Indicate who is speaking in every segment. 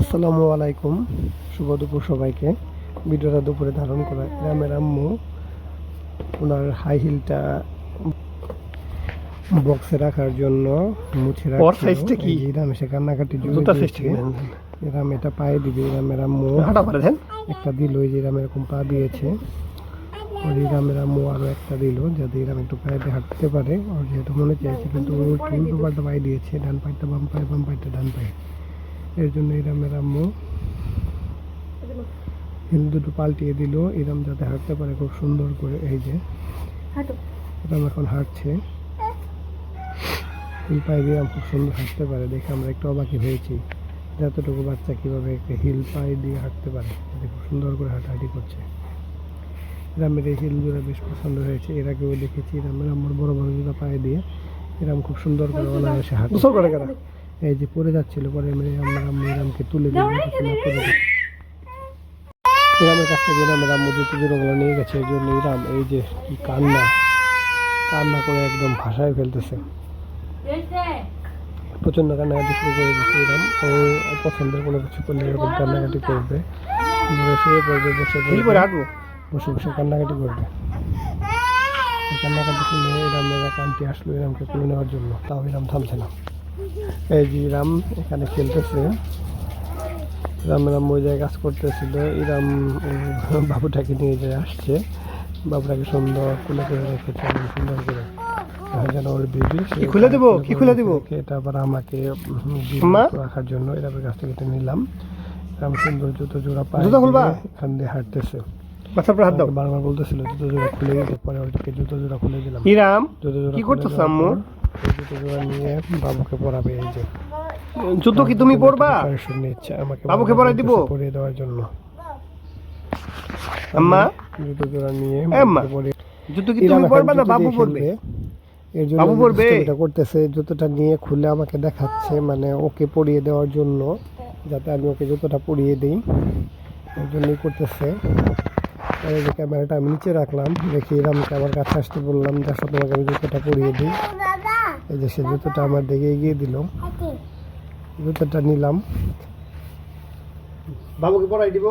Speaker 1: আসসালামু আলাইকুম। শুভ দুপুর সবাইকে। ভিডিওটা দুপুরে ধারণ করা গ্রামের আম্মু ওনার হাই হিলটা বক্সে রাখার জন্য মুছে
Speaker 2: ওর
Speaker 1: রাখছিল।
Speaker 2: কি?
Speaker 1: ইরাম এসে কান্নাকাটি? ইরাম এটা পায়ে দিবে ইরামের আম্মু। একটা দিল ওই যে ইরাম এরকম পা দিয়েছে। ওর ইরামের আম্মু আরও একটা দিল যাতে ইরাম একটু পায়ে হাঁটতে পারে। ওর যেহেতু মনে চাইছে কিন্তু ও একটু উল্টো পাল্টা পায়ে দিয়েছে ডান পায়েটা বাম পায়ে বাম পায়েটা ডান পায়ে। এর জন্য ইরামের আম্মু হিল দুটো পাল্টিয়ে দিল। ইরাম যাতে হাঁটতে পারে খুব সুন্দর করে এই যে। ইরাম এখন হাঁটছে। হিল পায়ে দিয়ে খুব সুন্দর হাঁটতে পারে। দেখে আমরা একটু অবাকি হয়েছি যতটুকু বাচ্চা কীভাবে একটা হিল পায়ে দিয়ে হাঁটতে পারে। এটা খুব সুন্দর করে হাঁটাহাঁটি করছে। ইরামের এই হিল জোড়া বেশ পছন্দ হয়েছে। এর আগেও দেখেছি ইরামের আমার বড় বড় জুতা পায়ে দিয়ে। ইরাম খুব সুন্দর করে অনায়াসে হাঁটে।
Speaker 2: করে কেন?
Speaker 1: এই যে পড়ে যাচ্ছিল পরে আমি আমার আম্মু ইরামকে তুলে দিল ইরামের কাছ থেকে নিয়ে গেছে এই জন্য ইরাম এই যে কি কান্না। কান্না করে একদম ভাষায় ফেলতেছে। প্রচণ্ড কান্নাকাটি শুরু করে দিচ্ছে ইরাম ও পছন্দের কোনো কিছু করলে এরকম কান্নাকাটি করবে। শুয়ে পড়বে বসে বসে বসে কান্নাকাটি করবে। কান্নাকাটি শুনে ইরামের এক আন্টি আসলো ইরামকে তুলে নেওয়ার জন্য। তাও ইরাম থামছে না। এই যে ইরাম এখানে খেলতেছে। ইরামের আম্মু ওই জায়গায় কাজ করতেছিল। ইরাম বাবুটাকে নিয়ে যায় আসছে বাবুটাকে সুন্দর কুলে করে রেখেছে সুন্দর করে। যেন ওর বেবি
Speaker 2: কি খুলে দেবো? কি খুলে দেবো?
Speaker 1: এটা আবার আমাকে রাখার জন্য কাছ থেকে এটা নিলাম। ইরাম সুন্দর জুতো জোড়া পায়ে
Speaker 2: জুতো খুলবা?
Speaker 1: এখান দিয়ে হাঁটতেছে।
Speaker 2: হাত দাও।
Speaker 1: বারবার বলতেছিল জুতো জোড়া খুলে পরে জুতো জোড়া খুলে দিলাম।
Speaker 2: ইরাম
Speaker 1: জুতো জোড়া
Speaker 2: কি
Speaker 1: খুলে
Speaker 2: করতেছো
Speaker 1: দেওয়ার
Speaker 2: আম্মু?
Speaker 1: জুতো
Speaker 2: কি তুমি বাবুকে দিব?
Speaker 1: পরিয়ে দেওয়ার জন্য জুতোটা নিয়ে খুলে আমাকে দেখাচ্ছে মানে ওকে পরিয়ে দেওয়ার জন্য যাতে আমি ওকে জুতোটা পরিয়ে দিই এর জন্যই করতেছে ক্যামেরাটা আমি নিচে রাখলাম, দেখি ইরামকে আমার কাছে আসতে বললাম যে আসো তোমাকে আমি জুতোটা পরিয়ে দিই। এই যে সে জুতোটা আমার দিকে এগিয়ে দিল। জুতোটা নিলাম।
Speaker 2: বাবুকে পড়াই দিব?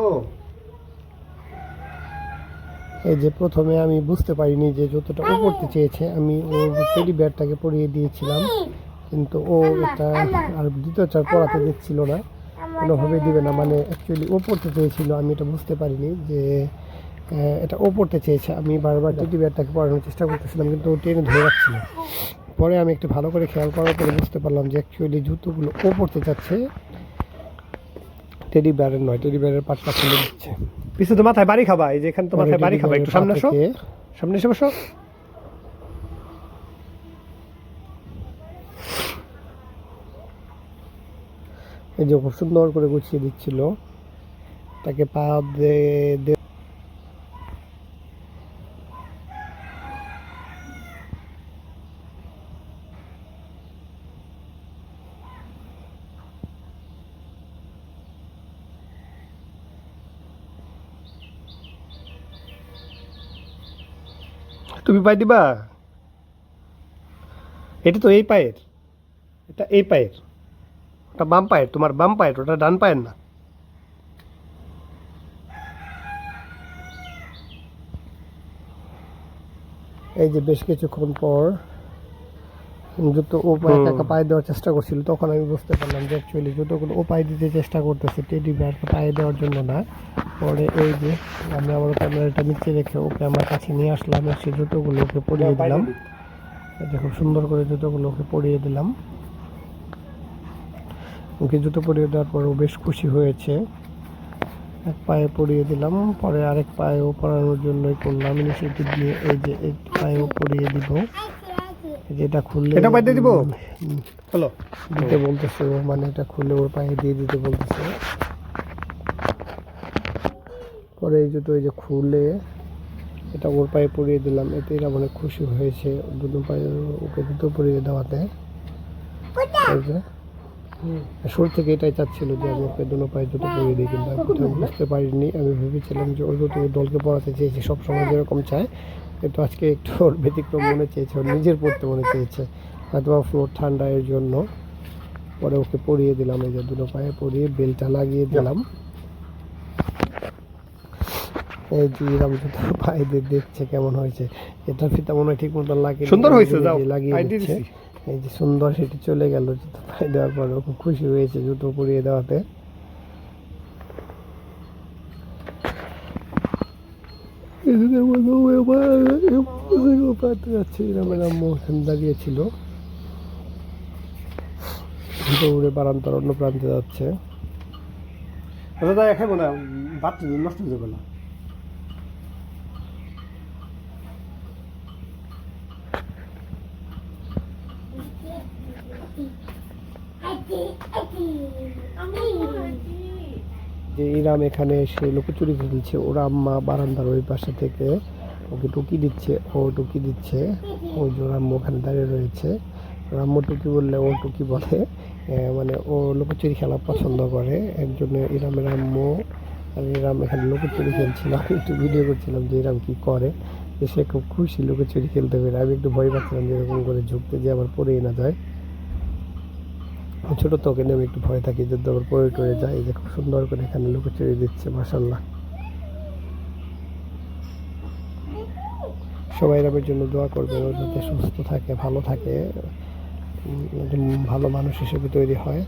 Speaker 1: এই যে প্রথমে আমি বুঝতে পারিনি যে জুতোটা ও পড়তে চেয়েছে। আমি ওর টেডি ব্যাগটাকে পরিয়ে দিয়েছিলাম। কিন্তু ও এটা আর দ্বিতীয়টা পড়াতে দিচ্ছিল না। কোনোভাবেই দিবে না। মানে অ্যাকচুয়ালি ও পড়তে চেয়েছিল। আমি এটা বুঝতে পারিনি যে এটা ও পড়তে চেয়েছে। আমি বারবার টেডি ব্যাগটাকে পড়ানোর চেষ্টা করতেছিলাম কিন্তু ও টেনে ধরে রাখছিল। পরে আমি একটু ভালো করে খেয়াল করার পরে বুঝতে পারলাম যে অ্যাকচুয়ালি জুতোগুলো ও পড়তে চাচ্ছে। টেডি ব্যারের নয় টেডি ব্যারের পাটটা খুলে দিচ্ছে।
Speaker 2: পিছনে তো মাথায় বাড়ি খাবা এই যে এখানে তো মাথায় বাড়ি খাবা একটু সামনে আসো। সামনে এসে বসো।
Speaker 1: এই যে খুব সুন্দর করে গুছিয়ে দিচ্ছিল। তাকে পা দে-
Speaker 2: তুমি পাই দিবা? এটা তো এই পায়ের। এটা এই পায়ের। ওটা বাম পায়ের তোমার বাম পায়ের ওটা ডান পায়ের না।
Speaker 1: এই যে বেশ কিছুক্ষণ পর জুতো ও পায়ে টাকা পায়ে দেওয়ার চেষ্টা করছিল তখন আমি বুঝতে পারলাম যে অ্যাকচুয়ালি জুতোগুলো ও পায়ে দিতে চেষ্টা করতেছে টেডি বিয়ারকে পায়ে দেওয়ার জন্য না। পরে এই যে আমি আমার ক্যামেরাটা নিচে রেখে ওকে আমার কাছে নিয়ে আসলাম সেই জুতোগুলো ওকে পরিয়ে দিলাম। যে খুব সুন্দর করে জুতোগুলো ওকে পরিয়ে দিলাম। ওকে জুতো পরিয়ে দেওয়ার পর ও বেশ খুশি হয়েছে। এক পায়ে পরিয়ে দিলাম পরে আরেক পায়েও পরানোর জন্যই করলাম। ইনিশিয়েটিভ নিয়ে এই যে এই পায়েও পরিয়ে দিব। এটা খুললে
Speaker 2: এটা পায়ে দিব? চলো
Speaker 1: দিতে বলতেছে মানে এটা খুললে ওর পায়ে দিয়ে দিতে বলতেছে। পরে এই জুতো এই যে খুলে এটা ওর পায়ে পরিয়ে দিলাম এতে এরা অনেক খুশি হয়েছে। দুটো পায়ে ওকে জুতো পরিয়ে দেওয়াতে। শুরু থেকে এটাই চাচ্ছিল যে আমি ওকে দুটো পায়ে জুতো পরিয়ে দিই কিন্তু আমি বুঝতে পারিনি। আমি ভেবেছিলাম যে ওর জুতো দলকে পড়াতে চেয়েছে সবসময় যেরকম চায় কিন্তু আজকে একটু ওর ব্যতিক্রম মনে চেয়েছে ওর নিজের পড়তে মনে চেয়েছে। হয়তো বা ফ্লোর ঠান্ডা এর জন্য। পরে ওকে পরিয়ে দিলাম এই যে দুটো পায়ে পরিয়ে বেলটা লাগিয়ে দিলাম। এই যে ইরাম জুতো পায়ে দিয়ে দেখছে কেমন হয়েছে। এটা ফিতা মনে হয় ঠিক মতো লাগিয়ে
Speaker 2: সুন্দর হয়েছে যাও
Speaker 1: লাগিয়ে দিচ্ছে। এই যে সুন্দর সেটি চলে গেল জুতো পায়ে দেওয়ার পরে ও খুব খুশি হয়েছে জুতো পরিয়ে দেওয়াতে। এদের মধ্যে পাতে যাচ্ছে এরম এরম দাঁড়িয়েছিল। দৌড়ে বারান্তার অন্য প্রান্তে যাচ্ছে।
Speaker 2: আচ্ছা না নষ্ট হয়ে যাবে না?
Speaker 1: যে ইরাম এখানে এসে লুকোচুরি খেলছে ওরা আম্মা বারান্দার ওই পাশে থেকে ওকে টুকি দিচ্ছে, ও টুকি দিচ্ছে যে ওর ওখানে দাঁড়িয়ে রয়েছে। ওর আম্মু টুকি বললে ও টুকি বলে মানে ও লুকোচুরি খেলা পছন্দ করে। এর জন্য ইরামের আম্মু আর ইরাম এখানে লুকোচুরি খেলছিল। আমি একটু ভিডিও করছিলাম যে ইরাম কি করে সে খুব খুশি লুকোচুরি খেলতে পেরে। আমি একটু ভয় পাচ্ছিলাম যে এরকম করে ঝুঁকতে যে আবার পড়েই না যায়। ছোট তো ওকে নিয়ে আমি একটু ভয় থাকি, যে আবার পড়ে টরে যায়, যে খুব সুন্দর করে এখানে লুকোচুরি দিচ্ছে মাসাল্লাহ সবাই রামের জন্য দোয়া করবে, ও যাতে সুস্থ থাকে, ভালো থাকে ভালো মানুষ হিসেবে তৈরি হয়।